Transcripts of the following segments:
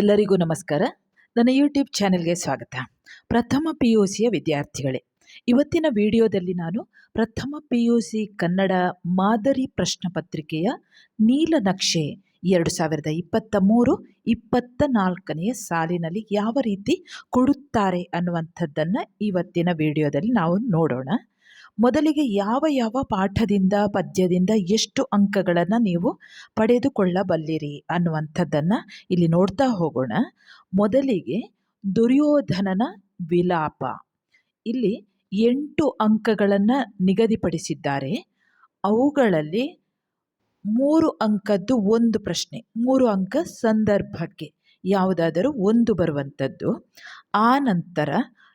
ಎಲ್ಲರಿಗೂ ನಮಸ್ಕಾರ. ನನ್ನ ಯೂಟ್ಯೂಬ್ ಚಾನೆಲ್ಗೆ ಸ್ವಾಗತ. ಪ್ರಥಮ ಪಿ ಯು ಸಿಯ ವಿದ್ಯಾರ್ಥಿಗಳೇ, ಇವತ್ತಿನ ವಿಡಿಯೋದಲ್ಲಿ ನಾನು ಪ್ರಥಮ ಪಿ ಯು ಸಿ ಕನ್ನಡ ಮಾದರಿ ಪ್ರಶ್ನೆ ಪತ್ರಿಕೆಯ ನೀಲನಕ್ಷೆ ಎರಡು ಸಾವಿರದ ಇಪ್ಪತ್ತ ಮೂರು, ಇಪ್ಪತ್ತ ನಾಲ್ಕನೆಯ ಸಾಲಿನಲ್ಲಿ ಯಾವ ರೀತಿ ಕೊಡುತ್ತಾರೆ ಅನ್ನುವಂಥದ್ದನ್ನು ಇವತ್ತಿನ ವಿಡಿಯೋದಲ್ಲಿ ನಾವು ನೋಡೋಣ. ಮೊದಲಿಗೆ ಯಾವ ಯಾವ ಪಾಠದಿಂದ, ಪದ್ಯದಿಂದ ಎಷ್ಟು ಅಂಕಗಳನ್ನು ನೀವು ಪಡೆದುಕೊಳ್ಳಬಲ್ಲಿರಿ ಅನ್ನುವಂಥದ್ದನ್ನು ಇಲ್ಲಿ ನೋಡ್ತಾ ಹೋಗೋಣ. ಮೊದಲಿಗೆ ದುರ್ಯೋಧನನ ವಿಲಾಪ. ಇಲ್ಲಿ ಎಂಟು ಅಂಕಗಳನ್ನು ನಿಗದಿಪಡಿಸಿದ್ದಾರೆ. ಅವುಗಳಲ್ಲಿ ಮೂರು ಅಂಕದ್ದು ಒಂದು ಪ್ರಶ್ನೆ, ಮೂರು ಅಂಕ ಸಂದರ್ಭಕ್ಕೆ, ಯಾವುದಾದರೂ ಒಂದು ಬರುವಂಥದ್ದು. ಆ ನಂತರ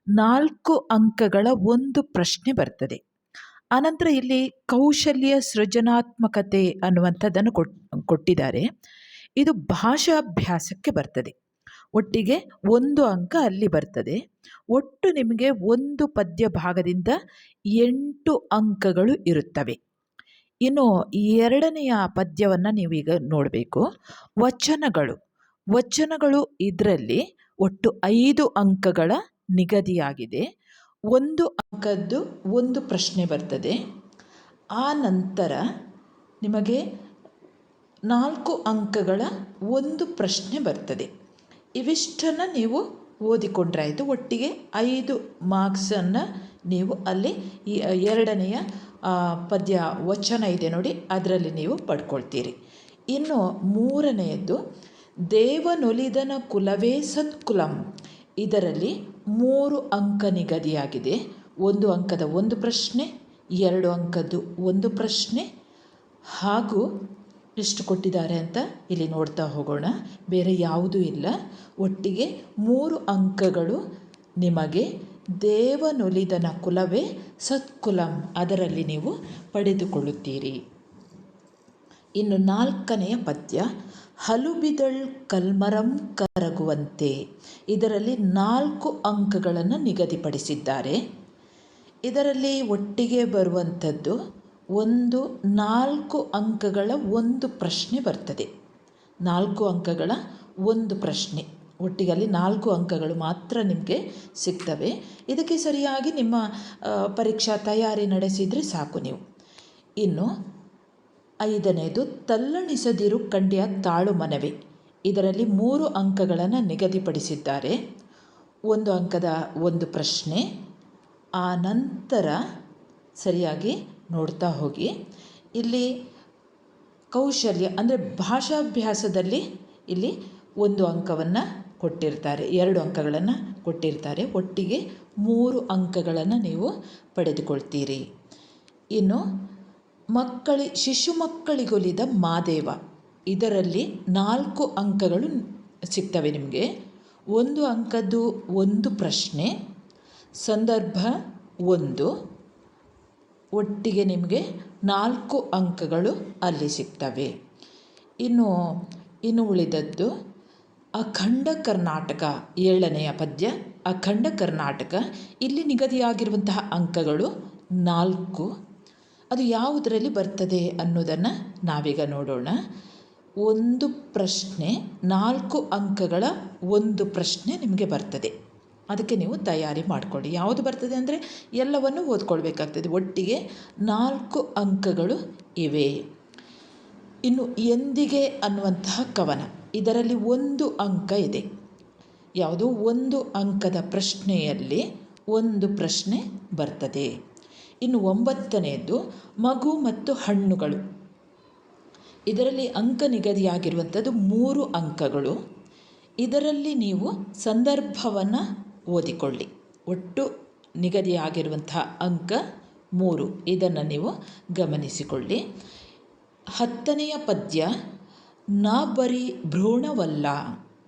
ನಾಲ್ಕು ಅಂಕಗಳ ಒಂದು ಪ್ರಶ್ನೆ ಬರ್ತದೆ. ಆನಂತರ ಇಲ್ಲಿ ಕೌಶಲ್ಯ ಸೃಜನಾತ್ಮಕತೆ ಅನ್ನುವಂಥದ್ದನ್ನು ಕೊಟ್, ಕೊಟ್ಟಿದ್ದಾರೆ. ಇದು ಭಾಷಾಭ್ಯಾಸಕ್ಕೆ ಬರ್ತದೆ. ಒಟ್ಟಿಗೆ ಒಂದು ಅಂಕ ಅಲ್ಲಿ ಬರ್ತದೆ. ಒಟ್ಟು ನಿಮಗೆ ಒಂದು ಪದ್ಯ ಭಾಗದಿಂದ ಎಂಟು ಅಂಕಗಳು ಇರುತ್ತವೆ. ಇನ್ನು ಎರಡನೆಯ ಪದ್ಯವನ್ನು ನೀವೀಗ ನೋಡಬೇಕು. ವಚನಗಳು. ವಚನಗಳು ಇದರಲ್ಲಿ ಒಟ್ಟು ಐದು ಅಂಕಗಳ ನಿಗದಿಯಾಗಿದೆ. ಒಂದು ಅಂಕದ್ದು ಒಂದು ಪ್ರಶ್ನೆ ಬರ್ತದೆ. ಆ ನಂತರ ನಿಮಗೆ ನಾಲ್ಕು ಅಂಕಗಳ ಒಂದು ಪ್ರಶ್ನೆ ಬರ್ತದೆ. ಇವಿಷ್ಟನ್ನು ನೀವು ಓದಿಕೊಂಡ್ರಾಯಿತು. ಒಟ್ಟಿಗೆ ಐದು ಮಾರ್ಕ್ಸನ್ನು ನೀವು ಅಲ್ಲಿ ಈ ಎರಡನೆಯ ಪದ್ಯ ವಚನ ಇದೆ ನೋಡಿ, ಅದರಲ್ಲಿ ನೀವು ಪಡ್ಕೊಳ್ತೀರಿ. ಇನ್ನು ಮೂರನೆಯದ್ದು, ದೇವನೊಲಿದನ ಕುಲವೇ ಸತ್ಕುಲಂ. ಇದರಲ್ಲಿ ಮೂರು ಅಂಕ ನಿಗದಿಯಾಗಿದೆ. ಒಂದು ಅಂಕದ ಒಂದು ಪ್ರಶ್ನೆ, ಎರಡು ಅಂಕದ್ದು ಒಂದು ಪ್ರಶ್ನೆ, ಹಾಗೂ ಎಷ್ಟು ಕೊಟ್ಟಿದ್ದಾರೆ ಅಂತ ಇಲ್ಲಿ ನೋಡ್ತಾ ಹೋಗೋಣ. ಬೇರೆ ಯಾವುದೂ ಇಲ್ಲ. ಒಟ್ಟಿಗೆ ಮೂರು ಅಂಕಗಳು ನಿಮಗೆ ದೇವನೊಲಿದನ ಕುಲವೇ ಸತ್ಕುಲಂ ಅದರಲ್ಲಿ ನೀವು ಪಡೆದುಕೊಳ್ಳುತ್ತೀರಿ. ಇನ್ನು ನಾಲ್ಕನೆಯ ಪದ್ಯ, ಹಲುಬಿದಳ್ ಕಲ್ಮರಂ ಕರಗುವಂತೆ. ಇದರಲ್ಲಿ ನಾಲ್ಕು ಅಂಕಗಳನ್ನು ನಿಗದಿಪಡಿಸಿದ್ದಾರೆ. ಇದರಲ್ಲಿ ಒಟ್ಟಿಗೆ ಬರುವಂಥದ್ದು ಒಂದು, ನಾಲ್ಕು ಅಂಕಗಳ ಒಂದು ಪ್ರಶ್ನೆ ಬರ್ತದೆ. ನಾಲ್ಕು ಅಂಕಗಳ ಒಂದು ಪ್ರಶ್ನೆ. ಒಟ್ಟಿಗೆ ಅಲ್ಲಿ ನಾಲ್ಕು ಅಂಕಗಳು ಮಾತ್ರ ನಿಮಗೆ ಸಿಗ್ತವೆ. ಇದಕ್ಕೆ ಸರಿಯಾಗಿ ನಿಮ್ಮ ಪರೀಕ್ಷಾ ತಯಾರಿ ನಡೆಸಿದರೆ ಸಾಕು ನೀವು. ಇನ್ನು ಐದನೇದು, ತಲ್ಲಣಿಸದಿರು ಕಂಡಿಯ ತಾಳು ಮನವಿ. ಇದರಲ್ಲಿ ಮೂರು ಅಂಕಗಳನ್ನು ನಿಗದಿಪಡಿಸಿದ್ದಾರೆ. ಒಂದು ಅಂಕದ ಒಂದು ಪ್ರಶ್ನೆ, ಆ ನಂತರ ಸರಿಯಾಗಿ ನೋಡ್ತಾ ಹೋಗಿ. ಇಲ್ಲಿ ಕೌಶಲ್ಯ, ಅಂದರೆ ಭಾಷಾಭ್ಯಾಸದಲ್ಲಿ ಇಲ್ಲಿ ಒಂದು ಅಂಕವನ್ನು ಕೊಟ್ಟಿರ್ತಾರೆ, ಎರಡು ಅಂಕಗಳನ್ನು ಕೊಟ್ಟಿರ್ತಾರೆ. ಒಟ್ಟಿಗೆ ಮೂರು ಅಂಕಗಳನ್ನು ನೀವು ಪಡೆದುಕೊಳ್ತೀರಿ. ಇನ್ನು ಮಕ್ಕಳಿ, ಶಿಶು ಮಕ್ಕಳಿಗೊಲಿದ ಮಾದೇವ. ಇದರಲ್ಲಿ ನಾಲ್ಕು ಅಂಕಗಳು ಸಿಗ್ತವೆ ನಿಮಗೆ. ಒಂದು ಅಂಕದ್ದು ಒಂದು ಪ್ರಶ್ನೆ, ಸಂದರ್ಭ ಒಂದು. ಒಟ್ಟಿಗೆ ನಿಮಗೆ ನಾಲ್ಕು ಅಂಕಗಳು ಅಲ್ಲಿ ಸಿಗ್ತವೆ. ಇನ್ನು ಇನ್ನು ಉಳಿದದ್ದು, ಅಖಂಡ ಕರ್ನಾಟಕ ಏಳನೆಯ ಪದ್ಯ, ಅಖಂಡ ಕರ್ನಾಟಕ, ಇಲ್ಲಿ ನಿಗದಿಯಾಗಿರುವಂತಹ ಅಂಕಗಳು ನಾಲ್ಕು. ಅದು ಯಾವುದರಲ್ಲಿ ಬರ್ತದೆ ಅನ್ನೋದನ್ನು ನಾವೀಗ ನೋಡೋಣ. ಒಂದು ಪ್ರಶ್ನೆ, ನಾಲ್ಕು ಅಂಕಗಳ ಒಂದು ಪ್ರಶ್ನೆ ನಿಮಗೆ ಬರ್ತದೆ. ಅದಕ್ಕೆ ನೀವು ತಯಾರಿ ಮಾಡಿಕೊಳ್ಳಿ. ಯಾವುದು ಬರ್ತದೆ ಅಂದರೆ ಎಲ್ಲವನ್ನು ಓದ್ಕೊಳ್ಬೇಕಾಗ್ತದೆ. ಒಟ್ಟಿಗೆ ನಾಲ್ಕು ಅಂಕಗಳು ಇವೆ. ಇನ್ನು ಎಂದಿಗೆ ಅನ್ನುವಂತಹ ಕವನ. ಇದರಲ್ಲಿ ಒಂದು ಅಂಕ ಇದೆ. ಯಾವುದು? ಒಂದು ಅಂಕದ ಪ್ರಶ್ನೆಯಲ್ಲಿ ಒಂದು ಪ್ರಶ್ನೆ ಬರ್ತದೆ. ಇನ್ನು ಒಂಬತ್ತನೆಯದು ಮಗು ಮತ್ತು ಹಣ್ಣುಗಳು. ಇದರಲ್ಲಿ ಅಂಕ ನಿಗದಿಯಾಗಿರುವಂಥದ್ದು ಮೂರು ಅಂಕಗಳು. ಇದರಲ್ಲಿ ನೀವು ಸಂದರ್ಭವನ್ನು ಓದಿಕೊಳ್ಳಿ. ಒಟ್ಟು ನಿಗದಿಯಾಗಿರುವಂತಹ ಅಂಕ ಮೂರು. ಇದನ್ನು ನೀವು ಗಮನಿಸಿಕೊಳ್ಳಿ. ಹತ್ತನೆಯ ಪದ್ಯ, ನಾ ಬರೀ ಭ್ರೂಣವಲ್ಲ.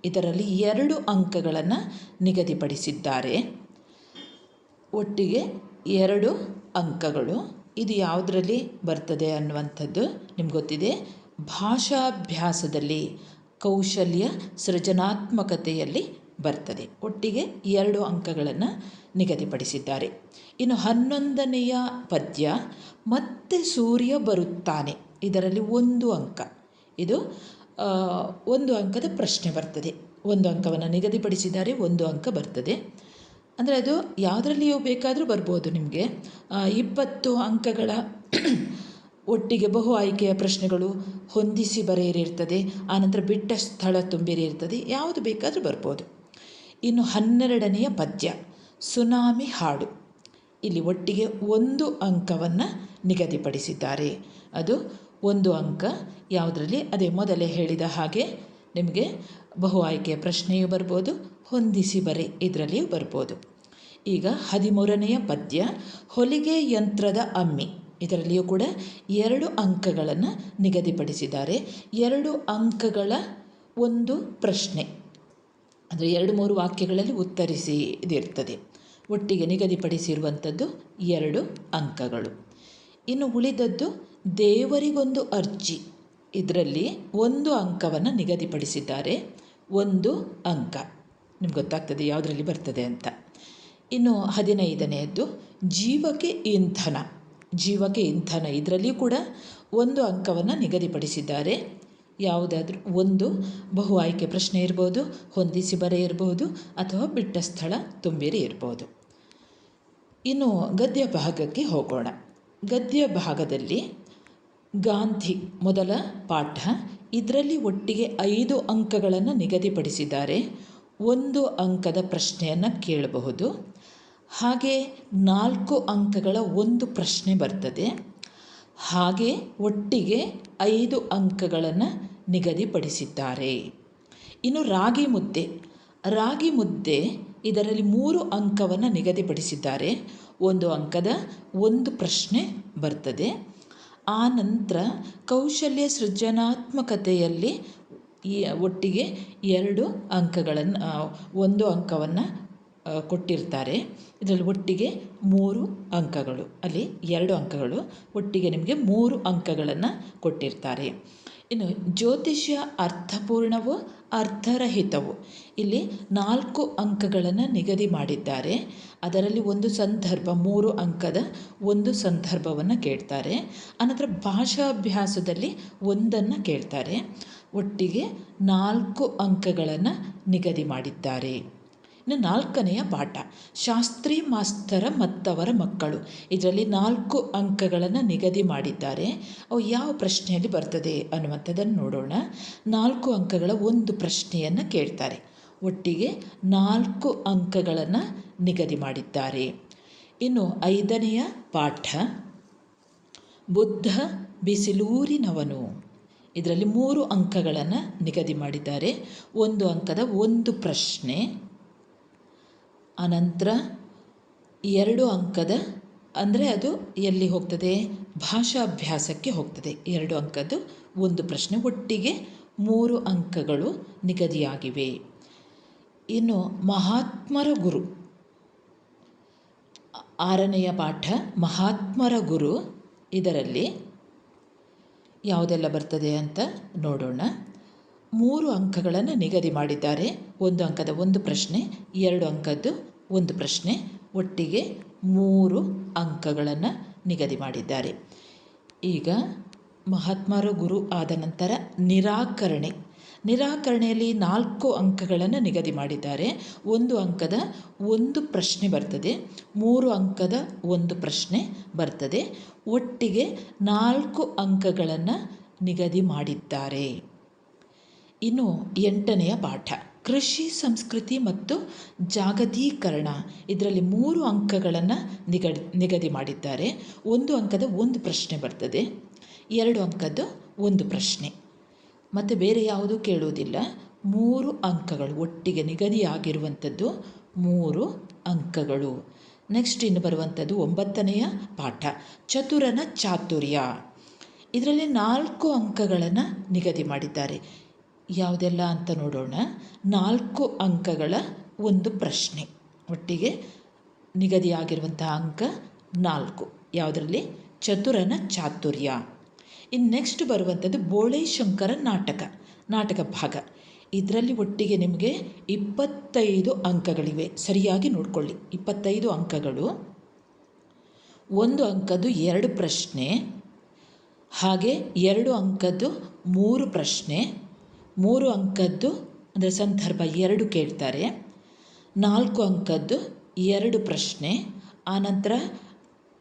ಇದರಲ್ಲಿ ಎರಡು ಅಂಕಗಳನ್ನು ನಿಗದಿಪಡಿಸಿದ್ದಾರೆ. ಒಟ್ಟಿಗೆ ಎರಡು ಅಂಕಗಳು. ಇದು ಯಾವುದರಲ್ಲಿ ಬರ್ತದೆ ಅನ್ನುವಂಥದ್ದು ನಿಮ್ಗೆ ಗೊತ್ತಿದೆ. ಭಾಷಾಭ್ಯಾಸದಲ್ಲಿ ಕೌಶಲ್ಯ ಸೃಜನಾತ್ಮಕತೆಯಲ್ಲಿ ಬರ್ತದೆ. ಒಟ್ಟಿಗೆ ಎರಡು ಅಂಕಗಳನ್ನು ನಿಗದಿಪಡಿಸಿದ್ದಾರೆ. ಇನ್ನು ಹನ್ನೊಂದನೆಯ ಪದ್ಯ, ಮತ್ತೆ ಸೂರ್ಯ ಬರುತ್ತಾನೆ. ಇದರಲ್ಲಿ ಒಂದು ಅಂಕ. ಇದು ಒಂದು ಅಂಕದ ಪ್ರಶ್ನೆ ಬರ್ತದೆ. ಒಂದು ಅಂಕವನ್ನು ನಿಗದಿಪಡಿಸಿದ್ದಾರೆ, ಒಂದು ಅಂಕ ಬರ್ತದೆ. ಅಂದರೆ ಅದು ಯಾವುದರಲ್ಲಿಯೂ ಬೇಕಾದರೂ ಬರ್ಬೋದು ನಿಮಗೆ. ಇಪ್ಪತ್ತು ಅಂಕಗಳ ಒಟ್ಟಿಗೆ ಬಹು ಆಯ್ಕೆಯ ಪ್ರಶ್ನೆಗಳು ಹೊಂದಿಸಿ ಬರೆಯಿರಿರ್ತದೆ, ಆನಂತರ ಬಿಟ್ಟ ಸ್ಥಳ ತುಂಬಿರಿರ್ತದೆ, ಯಾವುದು ಬೇಕಾದರೂ ಬರ್ಬೋದು. ಇನ್ನು ಹನ್ನೆರಡನೆಯ ಪದ್ಯ, ಸುನಾಮಿ ಹಾಡು. ಇಲ್ಲಿ ಒಟ್ಟಿಗೆ ಒಂದು ಅಂಕವನ್ನು ನಿಗದಿಪಡಿಸಿದ್ದಾರೆ. ಅದು ಒಂದು ಅಂಕ ಯಾವುದರಲ್ಲಿ, ಅದೇ ಮೊದಲೇ ಹೇಳಿದ ಹಾಗೆ ನಿಮಗೆ ಬಹು ಆಯ್ಕೆಯ ಪ್ರಶ್ನೆಯೂ ಬರ್ಬೋದು ಹೊಂದಿಸಿ ಬರೆ ಇದರಲ್ಲಿಯೂ ಬರ್ಬೋದು. ಈಗ ಹದಿಮೂರನೆಯ ಪದ್ಯ, ಹೊಲಿಗೆ ಯಂತ್ರದ ಅಮ್ಮಿ. ಇದರಲ್ಲಿಯೂ ಕೂಡ ಎರಡು ಅಂಕಗಳನ್ನು ನಿಗದಿಪಡಿಸಿದ್ದಾರೆ. ಎರಡು ಅಂಕಗಳ ಒಂದು ಪ್ರಶ್ನೆ. ಅಂದರೆ ಎರಡು ಮೂರು ವಾಕ್ಯಗಳಲ್ಲಿ ಉತ್ತರಿಸಿ ಇದಿರ್ತದೆ. ಒಟ್ಟಿಗೆ ನಿಗದಿಪಡಿಸಿರುವಂಥದ್ದು ಎರಡು ಅಂಕಗಳು. ಇನ್ನು ಉಳಿದದ್ದು ದೇವರಿಗೊಂದು ಅರ್ಜಿ. ಇದರಲ್ಲಿ ಒಂದು ಅಂಕವನ್ನು ನಿಗದಿಪಡಿಸಿದ್ದಾರೆ. ಒಂದು ಅಂಕ. ನಿಮ್ಗೆ ಗೊತ್ತಾಗ್ತದೆ ಯಾವುದರಲ್ಲಿ ಬರ್ತದೆ ಅಂತ. ಇನ್ನು ಹದಿನೈದನೆಯದ್ದು, ಜೀವಕ್ಕೆ ಇಂಧನ. ಜೀವಕ್ಕೆ ಇಂಧನ. ಇದರಲ್ಲಿಯೂ ಕೂಡ ಒಂದು ಅಂಕವನ್ನು ನಿಗದಿಪಡಿಸಿದ್ದಾರೆ. ಯಾವುದಾದ್ರೂ ಒಂದು ಬಹು ಆಯ್ಕೆ ಪ್ರಶ್ನೆ ಇರ್ಬೋದು, ಹೊಂದಿಸಿ ಬರೆ ಇರಬಹುದು ಅಥವಾ ಬಿಟ್ಟ ಸ್ಥಳ ತುಂಬಿರಿ ಇರ್ಬೋದು. ಇನ್ನು ಗದ್ಯ ಭಾಗಕ್ಕೆ ಹೋಗೋಣ. ಗದ್ಯ ಭಾಗದಲ್ಲಿ ಗಾಂಧಿ ಮೊದಲ ಪಾಠ. ಇದರಲ್ಲಿ ಒಟ್ಟಿಗೆ ಐದು ಅಂಕಗಳನ್ನು ನಿಗದಿಪಡಿಸಿದ್ದಾರೆ. ಒಂದು ಅಂಕದ ಪ್ರಶ್ನೆಯನ್ನು ಕೇಳಬಹುದು. ಹಾಗೆ ನಾಲ್ಕು ಅಂಕಗಳ ಒಂದು ಪ್ರಶ್ನೆ ಬರ್ತದೆ. ಹಾಗೆ ಒಟ್ಟಿಗೆ ಐದು ಅಂಕಗಳನ್ನು ನಿಗದಿಪಡಿಸಿದ್ದಾರೆ. ಇನ್ನು ರಾಗಿ ಮುದ್ದೆ. ರಾಗಿ ಮುದ್ದೆ ಇದರಲ್ಲಿ ಮೂರು ಅಂಕವನ್ನು ನಿಗದಿಪಡಿಸಿದ್ದಾರೆ. ಒಂದು ಅಂಕದ ಒಂದು ಪ್ರಶ್ನೆ ಬರ್ತದೆ. ಆ ನಂತರ ಕೌಶಲ್ಯ ಸೃಜನಾತ್ಮಕತೆಯಲ್ಲಿ ಈ ಒಟ್ಟಿಗೆ ಎರಡು ಅಂಕಗಳನ್ನು ಒಂದು ಅಂಕವನ್ನು ಕೊಟ್ಟಿರ್ತಾರೆ. ಇದರಲ್ಲಿ ಒಟ್ಟಿಗೆ ಮೂರು ಅಂಕಗಳು, ಅಲ್ಲಿ ಎರಡು ಅಂಕಗಳು, ಒಟ್ಟಿಗೆ ನಿಮಗೆ ಮೂರು ಅಂಕಗಳನ್ನು ಕೊಟ್ಟಿರ್ತಾರೆ. ಇನ್ನು ಜ್ಯೋತಿಷ್ಯ ಅರ್ಥಪೂರ್ಣವು ಅರ್ಥರಹಿತವು. ಇಲ್ಲಿ ನಾಲ್ಕು ಅಂಕಗಳನ್ನು ನಿಗದಿ ಮಾಡಿದ್ದಾರೆ. ಅದರಲ್ಲಿ ಒಂದು ಸಂದರ್ಭ, ಮೂರು ಅಂಕದ ಒಂದು ಸಂದರ್ಭವನ್ನು ಕೇಳ್ತಾರೆ. ಅನಂತರ ಭಾಷಾಭ್ಯಾಸದಲ್ಲಿ ಒಂದನ್ನು ಕೇಳ್ತಾರೆ. ಒಟ್ಟಿಗೆ ನಾಲ್ಕು ಅಂಕಗಳನ್ನು ನಿಗದಿ ಮಾಡಿದ್ದಾರೆ. ಇನ್ನು ನಾಲ್ಕನೆಯ ಪಾಠ. ಶಾಸ್ತ್ರಿ ಮಾಸ್ತರ ಮತ್ತವರ ಮಕ್ಕಳು. ಇದರಲ್ಲಿ ನಾಲ್ಕು ಅಂಕಗಳನ್ನು ನಿಗದಿ ಮಾಡಿದ್ದಾರೆ. ಅವು ಯಾವ ಪ್ರಶ್ನೆಯಲ್ಲಿ ಬರ್ತದೆ ಅನ್ನುವಂಥದ್ದನ್ನು ನೋಡೋಣ. ನಾಲ್ಕು ಅಂಕಗಳ ಒಂದು ಪ್ರಶ್ನೆಯನ್ನು ಕೇಳ್ತಾರೆ. ಒಟ್ಟಿಗೆ ನಾಲ್ಕು ಅಂಕಗಳನ್ನು ನಿಗದಿ ಮಾಡಿದ್ದಾರೆ. ಇನ್ನು ಐದನೆಯ ಪಾಠ. ಬುದ್ಧ ಬಿಸಿಲೂರಿನವನು. ಇದರಲ್ಲಿ ಮೂರು ಅಂಕಗಳನ್ನು ನಿಗದಿ ಮಾಡಿದ್ದಾರೆ. ಒಂದು ಅಂಕದ ಒಂದು ಪ್ರಶ್ನೆ. ಅನಂತರ ಎರಡು ಅಂಕದ, ಅಂದರೆ ಅದು ಎಲ್ಲಿ ಹೋಗ್ತದೆ? ಭಾಷಾಭ್ಯಾಸಕ್ಕೆ ಹೋಗ್ತದೆ. ಎರಡು ಅಂಕದ್ದು ಒಂದು ಪ್ರಶ್ನೆ. ಒಟ್ಟಿಗೆ ಮೂರು ಅಂಕಗಳು ನಿಗದಿಯಾಗಿವೆ. ಇನ್ನು ಮಹಾತ್ಮರ ಗುರು. ಆರನೆಯ ಪಾಠ. ಮಹಾತ್ಮರ ಗುರು ಇದರಲ್ಲಿ ಯಾವುದೆಲ್ಲ ಬರ್ತದೆ ಅಂತ ನೋಡೋಣ. ಮೂರು ಅಂಕಗಳನ್ನು ನಿಗದಿ ಮಾಡಿದ್ದಾರೆ. ಒಂದು ಅಂಕದ ಒಂದು ಪ್ರಶ್ನೆ, ಎರಡು ಅಂಕದ್ದು ಒಂದು ಪ್ರಶ್ನೆ, ಒಟ್ಟಿಗೆ ಮೂರು ಅಂಕಗಳನ್ನು ನಿಗದಿ ಮಾಡಿದ್ದಾರೆ. ಈಗ ಮಹಾತ್ಮರ ಗುರು ಆದ ನಂತರ ನಿರಾಕರಣೆ. ನಿರಾಕರಣೆಯಲ್ಲಿ ನಾಲ್ಕು ಅಂಕಗಳನ್ನು ನಿಗದಿ ಮಾಡಿದ್ದಾರೆ. ಒಂದು ಅಂಕದ ಒಂದು ಪ್ರಶ್ನೆ ಬರ್ತದೆ, ಮೂರು ಅಂಕದ ಒಂದು ಪ್ರಶ್ನೆ ಬರ್ತದೆ, ಒಟ್ಟಿಗೆ ನಾಲ್ಕು ಅಂಕಗಳನ್ನು ನಿಗದಿ ಮಾಡಿದ್ದಾರೆ. ಇನ್ನು ಎಂಟನೆಯ ಪಾಠ. ಕೃಷಿ, ಸಂಸ್ಕೃತಿ ಮತ್ತು ಜಾಗತೀಕರಣ ಇದರಲ್ಲಿ ಮೂರು ಅಂಕಗಳನ್ನು ನಿಗದಿ ನಿಗದಿ ಮಾಡಿದ್ದಾರೆ. ಒಂದು ಅಂಕದ ಒಂದು ಪ್ರಶ್ನೆ ಬರ್ತದೆ. ಎರಡು ಅಂಕದ್ದು ಒಂದು ಪ್ರಶ್ನೆ. ಮತ್ತು ಬೇರೆ ಯಾವುದೂ ಕೇಳುವುದಿಲ್ಲ. ಮೂರು ಅಂಕಗಳು ಒಟ್ಟಿಗೆ ನಿಗದಿಯಾಗಿರುವಂಥದ್ದು ಮೂರು ಅಂಕಗಳು. ನೆಕ್ಸ್ಟ್ ಇನ್ನು ಬರುವಂಥದ್ದು ಒಂಬತ್ತನೆಯ ಪಾಠ. ಚತುರನ ಚಾತುರ್ಯ. ಇದರಲ್ಲಿ ನಾಲ್ಕು ಅಂಕಗಳನ್ನು ನಿಗದಿ ಮಾಡಿದ್ದಾರೆ. ಯಾವುದೆಲ್ಲ ಅಂತ ನೋಡೋಣ. ನಾಲ್ಕು ಅಂಕಗಳ ಒಂದು ಪ್ರಶ್ನೆ. ಒಟ್ಟಿಗೆ ನಿಗದಿಯಾಗಿರುವಂತಹ ಅಂಕ ನಾಲ್ಕು. ಯಾವುದರಲ್ಲಿ? ಚತುರನ ಚಾತುರ್ಯ. ಇನ್ನು ನೆಕ್ಸ್ಟ್ ಬರುವಂಥದ್ದು ಬೋಳೆ ಶಂಕರ ನಾಟಕ ನಾಟಕ ಭಾಗ. ಇದರಲ್ಲಿ ಒಟ್ಟಿಗೆ ನಿಮಗೆ ಇಪ್ಪತ್ತೈದು ಅಂಕಗಳಿವೆ. ಸರಿಯಾಗಿ ನೋಡಿಕೊಳ್ಳಿ. ಇಪ್ಪತ್ತೈದು ಅಂಕಗಳು. ಒಂದು ಅಂಕದ್ದು ಎರಡು ಪ್ರಶ್ನೆ, ಹಾಗೆ ಎರಡು ಅಂಕದ್ದು ಮೂರು ಪ್ರಶ್ನೆ ಮೂರು ಅಂಕದ್ದು ಅಂದರೆ ಸಂದರ್ಭ ಎರಡು ಕೇಳ್ತಾರೆ. ನಾಲ್ಕು ಅಂಕದ್ದು ಎರಡು ಪ್ರಶ್ನೆ. ಆನಂತರ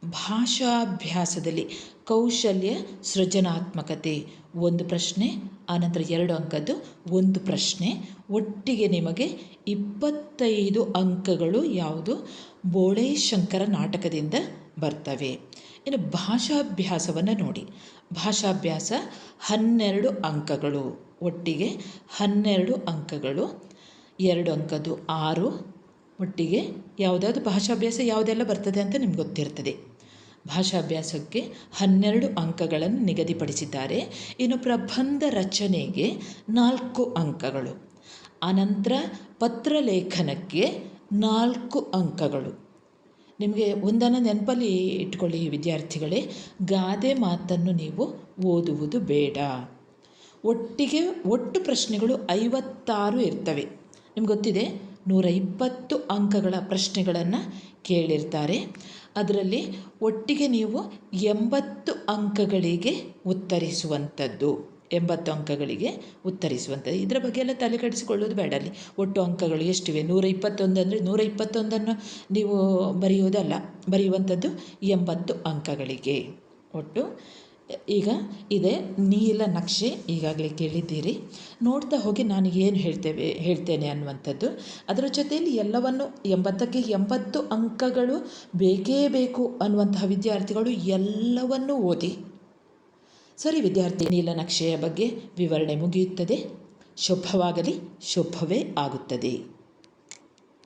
ಭಾಷಾಭ್ಯಾಸದಲ್ಲಿ ಕೌಶಲ್ಯ ಸೃಜನಾತ್ಮಕತೆ. ಒಂದು ಪ್ರಶ್ನೆ ಆನಂತರ ಎರಡು ಅಂಕದ್ದು. ಒಂದು ಪ್ರಶ್ನೆ, ಒಟ್ಟಿಗೆ ನಿಮಗೆ ಇಪ್ಪತ್ತೈದು ಅಂಕಗಳು ಯಾವುದು? ಬೋಳೆ ಶಂಕರ ನಾಟಕದಿಂದ ಬರ್ತವೆ. ಇನ್ನು ಭಾಷಾಭ್ಯಾಸವನ್ನು ನೋಡಿ. ಭಾಷಾಭ್ಯಾಸ ಹನ್ನೆರಡು ಅಂಕಗಳು. ಒಟ್ಟಿಗೆ ಹನ್ನೆರಡು ಅಂಕಗಳು. ಎರಡು ಅಂಕದ್ದು ಆರು. ಒಟ್ಟಿಗೆ ಯಾವುದಾದ್ರು ಭಾಷಾಭ್ಯಾಸ ಯಾವುದೆಲ್ಲ ಬರ್ತದೆ ಅಂತ ನಿಮ್ಗೆ ಗೊತ್ತಿರ್ತದೆ. ಭಾಷಾಭ್ಯಾಸಕ್ಕೆ ಹನ್ನೆರಡು ಅಂಕಗಳನ್ನು ನಿಗದಿಪಡಿಸಿದ್ದಾರೆ. ಇನ್ನು ಪ್ರಬಂಧ ರಚನೆಗೆ ನಾಲ್ಕು ಅಂಕಗಳು. ಅನಂತರ ಪತ್ರಲೇಖನಕ್ಕೆ ನಾಲ್ಕು ಅಂಕಗಳು. ನಿಮಗೆ ಒಂದನ್ನು ನೆನಪಲ್ಲಿ ಇಟ್ಕೊಳ್ಳಿ ವಿದ್ಯಾರ್ಥಿಗಳೇ. ಗಾದೆ ಮಾತನ್ನು ನೀವು ಓದುವುದು ಬೇಡ. ಒಟ್ಟಿಗೆ ಒಟ್ಟು ಪ್ರಶ್ನೆಗಳು ಐವತ್ತಾರು ಇರ್ತವೆ. ನಿಮ್ಗೆ ಗೊತ್ತಿದೆ? ನೂರ ಇಪ್ಪತ್ತು ಅಂಕಗಳ ಪ್ರಶ್ನೆಗಳನ್ನು ಕೇಳಿರ್ತಾರೆ. ಅದರಲ್ಲಿ ಒಟ್ಟಿಗೆ ನೀವು ಎಂಬತ್ತು ಅಂಕಗಳಿಗೆ ಉತ್ತರಿಸುವಂಥದ್ದು. ಎಂಬತ್ತು ಅಂಕಗಳಿಗೆ ಉತ್ತರಿಸುವಂಥದ್ದು. ಇದರ ಬಗ್ಗೆ ಎಲ್ಲ ತಲೆ ಕೆಡಿಸಿಕೊಳ್ಳೋದು ಬೇಡ ಅಲ್ಲಿ. ಒಟ್ಟು ಅಂಕಗಳು ಎಷ್ಟಿವೆ? ನೂರ ಇಪ್ಪತ್ತೊಂದು ಅಂದರೆ ನೂರ ಇಪ್ಪತ್ತೊಂದನ್ನು ನೀವು ಬರೆಯುವುದಲ್ಲ ಬರೆಯುವಂಥದ್ದು ಎಂಬತ್ತು ಅಂಕಗಳಿಗೆ. ಒಟ್ಟು ಈಗ ಇದೆ ನೀಲ ನಕ್ಷೆ ಈಗಾಗಲೇ ಕೇಳಿದ್ದೀರಿ. ನೋಡ್ತಾ ಹೋಗಿ ನಾನು ಏನು ಹೇಳ್ತೇವೆ, ಹೇಳ್ತೇನೆ ಅನ್ನುವಂಥದ್ದು. ಅದರ ಜೊತೆಯಲ್ಲಿ ಎಲ್ಲವನ್ನು, ಎಂಬತ್ತಕ್ಕೆ ಎಂಬತ್ತು ಅಂಕಗಳು ಬೇಕೇ ಬೇಕು ಅನ್ನುವಂತಹ ವಿದ್ಯಾರ್ಥಿಗಳು ಎಲ್ಲವನ್ನೂ ಓದಿ. ಸರಿ ವಿದ್ಯಾರ್ಥಿ ನೀಲನಕ್ಷೆಯ ಬಗ್ಗೆ ವಿವರಣೆ ಮುಗಿಯುತ್ತದೆ. ಶುಭವಾಗಲಿ, ಶುಭವೇ ಆಗುತ್ತದೆ.